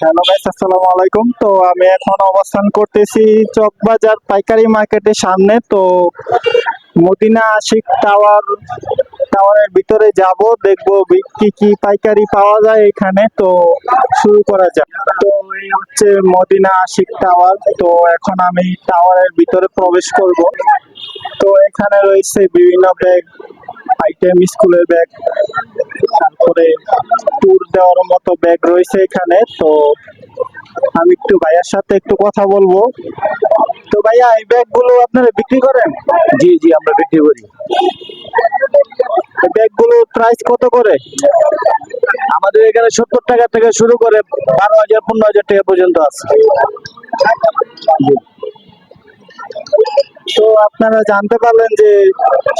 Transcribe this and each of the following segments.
Hello guys আসসালামু আলাইকুম। তো আমি এখন অবস্থান করতেছি চকবাজার পাইকারি মার্কেটের সামনে। তো মদিনা আশিক টাওয়ার, টাওয়ারের ভিতরে যাব, দেখব কি কি পাইকারি পাওয়া যায় এখানে। তো শুরু করা যাক। তো এই হচ্ছে মদিনা আশিক টাওয়ার। তো এখন আমি টাওয়ারের ভিতরে প্রবেশ করব। তো এখানে রয়েছে বিভিন্ন ব্যাগ আইটেম স্কুলের ব্যাগ তারপরে ট্যুর দেওয়ার মতো ব্যাগ রয়েছে এখানে। তো আমি একটু ভাইয়ার সাথে একটু কথা বলব। তো ভাইয়া এই ব্যাগগুলো আপনারা বিক্রি করেন? জি জি আমরা বিক্রি করি। এই ব্যাগগুলোর প্রাইস কত করে? আমাদের এখানে সত্তর টাকা থেকে শুরু করে বারো হাজার পনেরো হাজার টাকা পর্যন্ত আছে। তো আপনারা জানতে পারলেন যে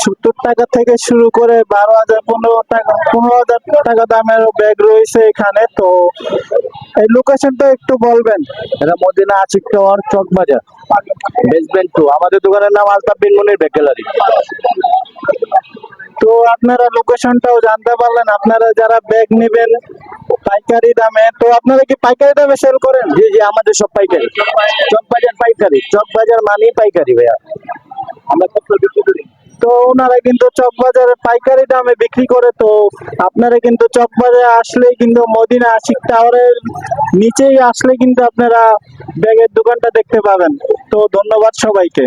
সত্তর টাকা থেকে শুরু করে বারো হাজার, পনেরো টাকা, পনেরো হাজার টাকা দামের ব্যাগ রয়েছে এখানে। তো এই লোকেশনটা একটু বলবেন। এটা মদিনা আশিক টাওয়ার চক বাজার বেসমেন্ট টু আমাদের দোকানের নাম আলতাফ বিন বেকেলারি ব্যাগ গ্যালারি। তো আপনারা লোকেশনটাও জানতে পারলেন আপনারা যারা ব্যাগ নেবেন পাইকারি দামে তো আপনারা কি পাইকারি দামে সেল করেন? জি জি আমাদের সব পাইকারি। চক বাজার পাইকারি চক বাজার মানেই পাইকারি ভাইয়া। আমরা সব বিক্রি করি। তো ওনারা কিন্তু চকবাজারে পাইকারি দামে বিক্রি করে তো আপনারা কিন্তু চকবাজারে আসলেই কিন্তু মদিনা আশিক টাওয়ারের নিচেই আসলে কিন্তু আপনারা ব্যাগের দোকানটা দেখতে পাবেন। তো ধন্যবাদ সবাইকে।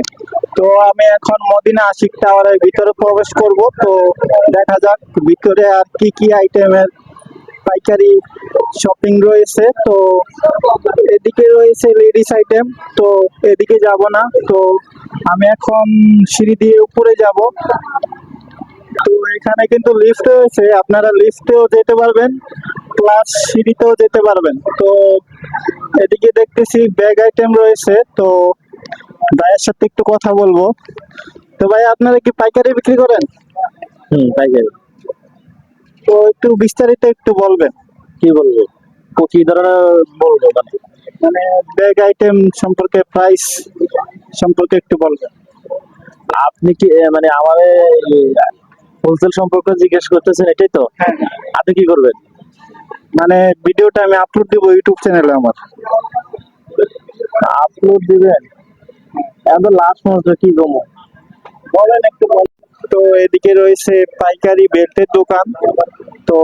তো আমি এখন মদিনা আশিক টাওয়ারের ভিতরে প্রবেশ করব। তো দেখা যাক ভিতরে আর কি কি আইটেমের পাইকারি শপিং রয়েছে। তো এদিকে রয়েছে লেডিস আইটেম। তো এদিকে যাব না। তো আমি এখন সিঁড়ি দিয়ে উপরে যাব। তো এখানে কিন্তু লিফট রয়েছে। আপনারা লিফটেও যেতে পারবেন প্লাস সিঁড়িতেও যেতে পারবেন। তো এদিকে দেখতেছি ব্যাগ আইটেম রয়েছে। তো ভাইয়ের সাথে একটু কথা বলব। তো ভাই আপনারা কি পাইকারি বিক্রি করেন? হুম পাইকারি। তো একটু বিস্তারিত একটু বলবেন। কি বলব? কি ধরনের বলব মানে? মানে ব্যাগ আইটেম সম্পর্কে প্রাইস সম্পর্কে একটু বলবেন। আপনি কি মানে আমাদের হোলসেল সম্পর্কে জিজ্ঞেস করতেছেন এটাই তো? আপনি কি করবেন? মানে ভিডিওটা আমি আপলোড দিব ইউটিউব চ্যানেলে আমার। আপলোড দিবেন? এখন লাস্ট মাস কি কমো বলেন একটু তো এদিকে রয়েছে পাইকারি বেল্টের দোকান। তো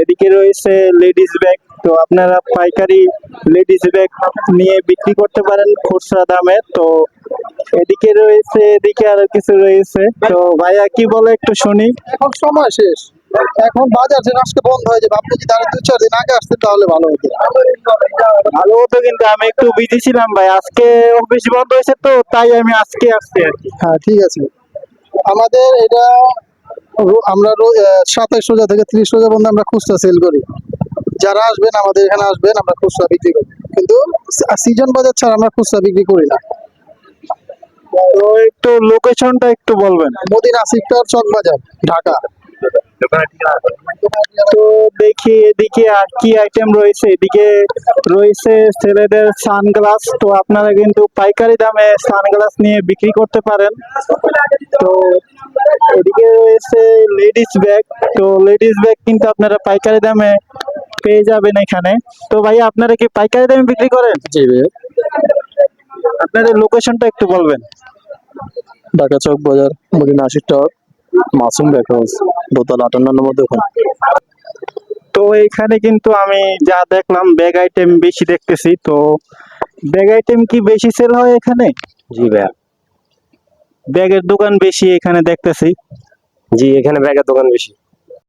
এদিকে রয়েছে লেডিস ব্যাগ তো আপনারা পাইকারি লেডিস ব্যাগ নিয়ে বিক্রি করতে পারেন খুচরা দামে। তো এদিকে রয়েছে, এদিকে আরও কিছু রয়েছে। তো ভাইয়া কি বলে একটু শুনি। সময় শেষ। এখন বাজার যে আজকে বন্ধ হয়ে যাবে। আপনি যদি আরও দু চার দিন আগে আসতেন তাহলে ভালো হতো। ভালো হতো কিন্তু আমি একটু বিজি ছিলাম ভাই। আজকে অফিস বন্ধ হয়েছে তো তাই আমি আজকে আসছি হ্যাঁ ঠিক আছে। আমাদের এটা আমরা সাতাইশ রোজা থেকে ত্রিশ রোজা পর্যন্ত আমরা খুচরা সেল করি। যারা আসবেন আমাদের এখানে আসবেন আমরা খুচরা বিক্রি করি। কিন্তু সিজন বাজার ছাড়া আমরা খুচরা বিক্রি করি না। তো একটু লোকেশনটা একটু বলবেন। মদিনা সিক্টর চক বাজার ঢাকা। তো দেখি এদিকে আর কি আইটেম রয়েছে? এদিকে রয়েছে ছেলেদের সানগ্লাস তো আপনারা কিন্তু পাইকারি দামে সানগ্লাস নিয়ে বিক্রি করতে পারেন। তো এদিকে রয়েছে লেডিস ব্যাগ তো লেডিস ব্যাগ কিন্তু আপনারা পাইকারি দামে পেয়ে যাবেন এখানে। তো ভাই আপনারা কি পাইকারি দামে বিক্রি করেন? জি আপনাদের লোকেশনটা একটু বলবেন। Dhaka Chawk Bazar Madina Ashiq tower. Masum bag house দোতলা আটান্ন নম্বর দোকান। তো এখানে কিন্তু আমি যা দেখলাম ব্যাগ আইটেম বেশি দেখতেছি তো ব্যাগ আইটেম কি বেশি সেল হয় এখানে? জি ভাইয়া। ব্যাগের দোকান বেশি এখানে দেখতেছি। জি এখানে ব্যাগের দোকান বেশি।